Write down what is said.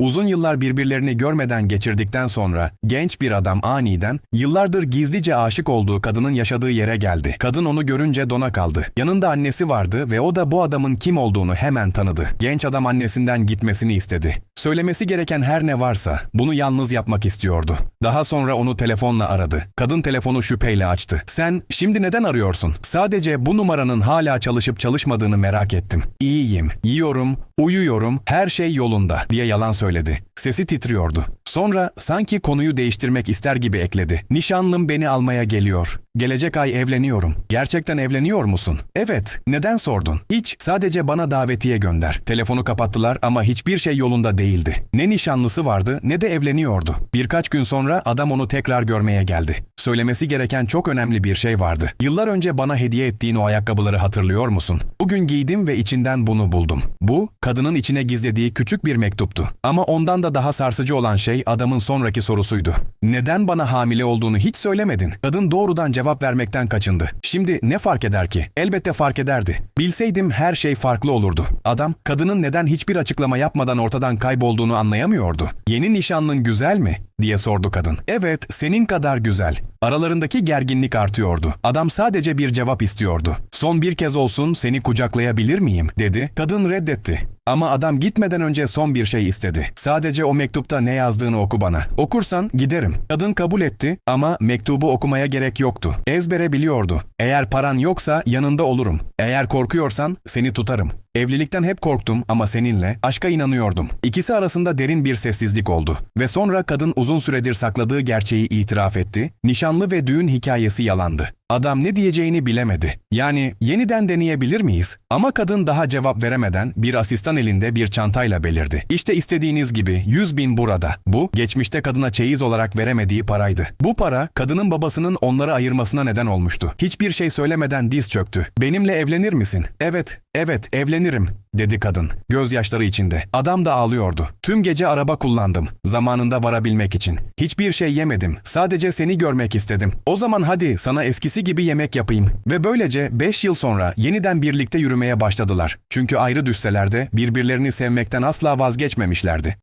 Uzun yıllar birbirlerini görmeden geçirdikten sonra genç bir adam aniden yıllardır gizlice aşık olduğu kadının yaşadığı yere geldi. Kadın onu görünce dona kaldı. Yanında annesi vardı ve o da bu adamın kim olduğunu hemen tanıdı. Genç adam annesinden gitmesini istedi. Söylemesi gereken her ne varsa bunu yalnız yapmak istiyordu. Daha sonra onu telefonla aradı. Kadın telefonu şüpheyle açtı. Sen şimdi neden arıyorsun? Sadece bu numaranın hala çalışıp çalışmadığını merak ettim. İyiyim, yiyorum, uyuyorum, her şey yolunda diye yalan söyledi. Sesi titriyordu. Sonra sanki konuyu değiştirmek ister gibi ekledi. Nişanlım beni almaya geliyor. Gelecek ay evleniyorum. Gerçekten evleniyor musun? Evet. Neden sordun? Hiç. Sadece bana davetiye gönder. Telefonu kapattılar ama hiçbir şey yolunda değildi. Ne nişanlısı vardı ne de evleniyordu. Birkaç gün sonra adam onu tekrar görmeye geldi. Söylemesi gereken çok önemli bir şey vardı. Yıllar önce bana hediye ettiğin o ayakkabıları hatırlıyor musun? Bugün giydim ve içinden bunu buldum. Bu, kadının içine gizlediği küçük bir mektuptu. Ama ondan da daha sarsıcı olan şey adamın sonraki sorusuydu. Neden bana hamile olduğunu hiç söylemedin? Kadın doğrudan cevap vermekten kaçındı. Şimdi ne fark eder ki? Elbette fark ederdi. Bilseydim her şey farklı olurdu. Adam, kadının neden hiçbir açıklama yapmadan ortadan kaybolduğunu anlayamıyordu. Yeni nişanlın güzel mi? Diye sordu kadın. Evet, senin kadar güzel. Aralarındaki gerginlik artıyordu. Adam sadece bir cevap istiyordu. Son bir kez olsun seni kucaklayabilir miyim? dedi. Kadın reddetti. Ama adam gitmeden önce son bir şey istedi. Sadece o mektupta ne yazdığını oku bana. Okursan giderim. Kadın kabul etti ama mektubu okumaya gerek yoktu. Ezbere biliyordu. Eğer paran yoksa yanında olurum. Eğer korkuyorsan seni tutarım. Evlilikten hep korktum ama seninle aşka inanıyordum. İkisi arasında derin bir sessizlik oldu. Ve sonra kadın uzun süredir sakladığı gerçeği itiraf etti. Nişanlı ve düğün hikayesi yalandı. Adam ne diyeceğini bilemedi. Yani yeniden deneyebilir miyiz? Ama kadın daha cevap veremeden bir asistan elinde bir çantayla belirdi. İşte istediğiniz gibi 100 bin burada. Bu geçmişte kadına çeyiz olarak veremediği paraydı. Bu para kadının babasının onları ayırmasına neden olmuştu. Hiçbir şey söylemeden diz çöktü. Benimle evlenir misin? Evet, evet evlenirim dedi kadın gözyaşları içinde. Adam da ağlıyordu. Tüm gece araba kullandım zamanında varabilmek için. Hiçbir şey yemedim. Sadece seni görmek istedim. O zaman hadi sana eskisi gibi yemek yapayım. Ve böylece 5 yıl sonra yeniden birlikte yürümeye başladılar. Çünkü ayrı düşseler de birbirlerini sevmekten asla vazgeçmemişlerdi.